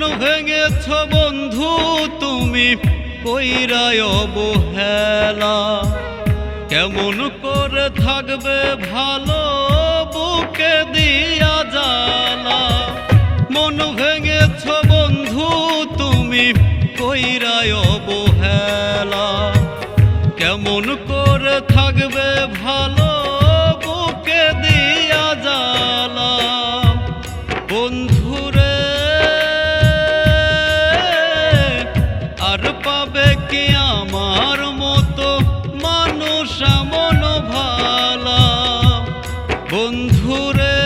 ভেঙেছ বন্ধু, তুমি কইরায় অবহেলা। কেমন করে থাকবে ভালো বুকে দিয়া জালা মন ভেঙেছ বন্ধু, তুমি কইরায় অবহেলা। কেমন করে থাকবে মানুষ এমন ভালা বন্ধুরে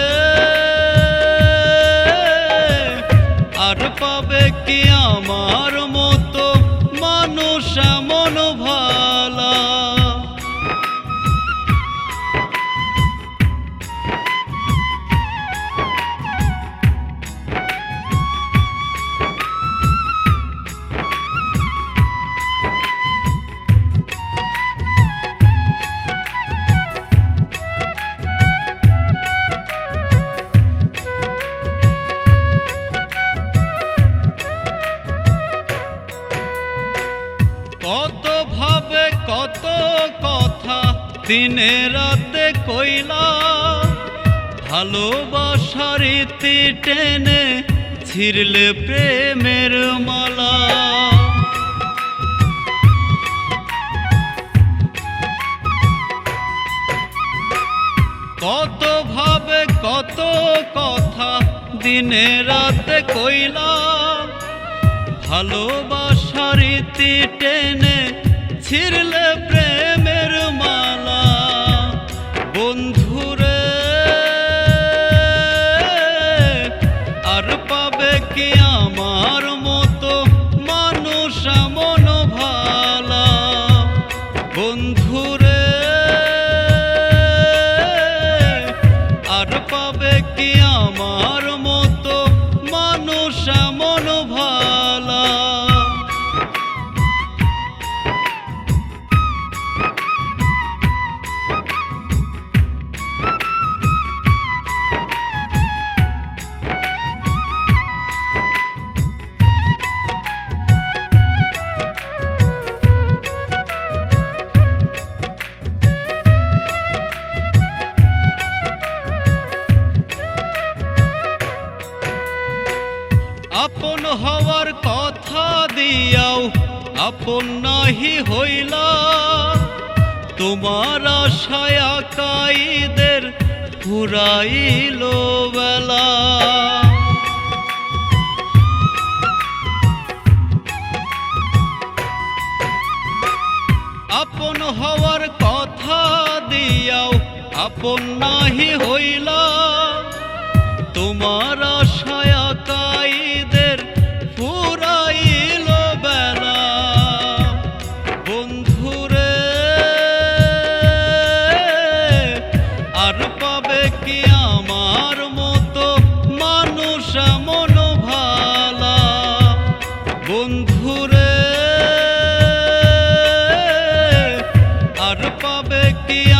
আর পাবে কি আমার মতো মানুষ এমন ভালা দিনে রাতে কইলা, ভালোবাসার ইতি টেনে ছিড়লে প্রেমের মালা। কত ভাবে কত কথা দিনে রাতে কইলা, ভালোবাসার ইতি টেনে ছিড়লে প্রেমের বন্ধুরে আর পাবে কি আমার মতো আপন হওয়ার কথা দিয়াও, আপন নাহি হইলা। তোমার আশায় কাইদের ফুরাইল বেলা। আপন হওয়ার কথা দিয়াও, আপন নাহি হইলা। তোমার আশায় কাইদের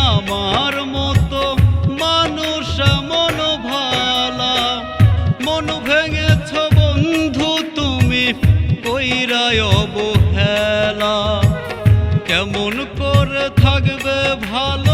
আমার মতো মানুষ ভালা মন ভেঙেছ বন্ধু তুমি কেমন করে থাকবে ভালো